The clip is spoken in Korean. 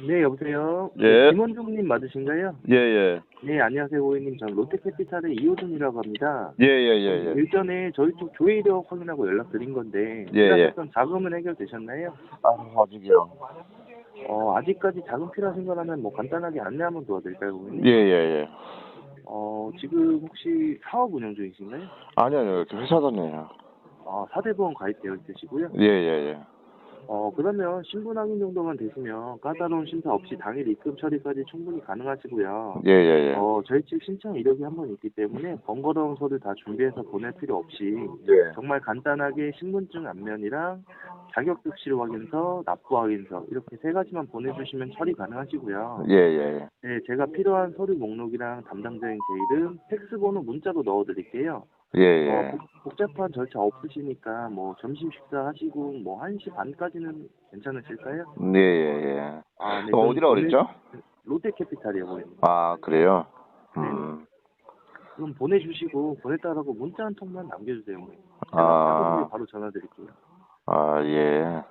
네, 여보세요. 예. 김원종님 맞으신가요? 예, 예. 네, 안녕하세요, 고객님. 전 롯데캐피탈의 이호준이라고 합니다. 예, 예, 예, 예. 일전에 저희 쪽 조회 이력 확인하고 연락드린 건데 예, 예. 필요하셨던 자금은 해결되셨나요? 아, 아직이요. 어, 아직까지 자금 필요하신 거라면 뭐 간단하게 안내 한번 도와드릴까요, 고객님? 예, 예, 예. 어, 지금 혹시 사업 운영 중이신가요? 아니요, 아니요. 그 회사 다녀요. 아, 사대보험 가입되어 있으시고요. 예, 예, 예. 어, 그러면 신분 확인 정도만 되시면 까다로운 심사 없이 당일 입금 처리까지 충분히 가능하시고요. 예, 예, 예. 어, 저희 측 신청 이력이 한 번 있기 때문에 번거로운 서류 다 준비해서 보낼 필요 없이 예. 정말 간단하게 신분증 앞면이랑 자격급실 확인서, 납부 확인서 이렇게 세 가지만 보내주시면 처리 가능하시고요. 예, 예, 예. 네, 제가 필요한 서류 목록이랑 담당자인 제 이름, 팩스 번호 문자로 넣어드릴게요. 예, 예. 어, 복- 복잡한 절차 없으시니까 뭐 점심 식사 하시고 뭐 1시 반까지는 괜찮으실까요? 예, 예, 예. 아, 네, 어, 그럼 어디라 그랬죠? 롯데캐피탈이요, 고객님. 아, 그래요? 음. 그럼 보내주시고 보냈다라고 문자 한 통만 남겨주세요. 아. 바로 전화 드릴게요. 아, 예. 예.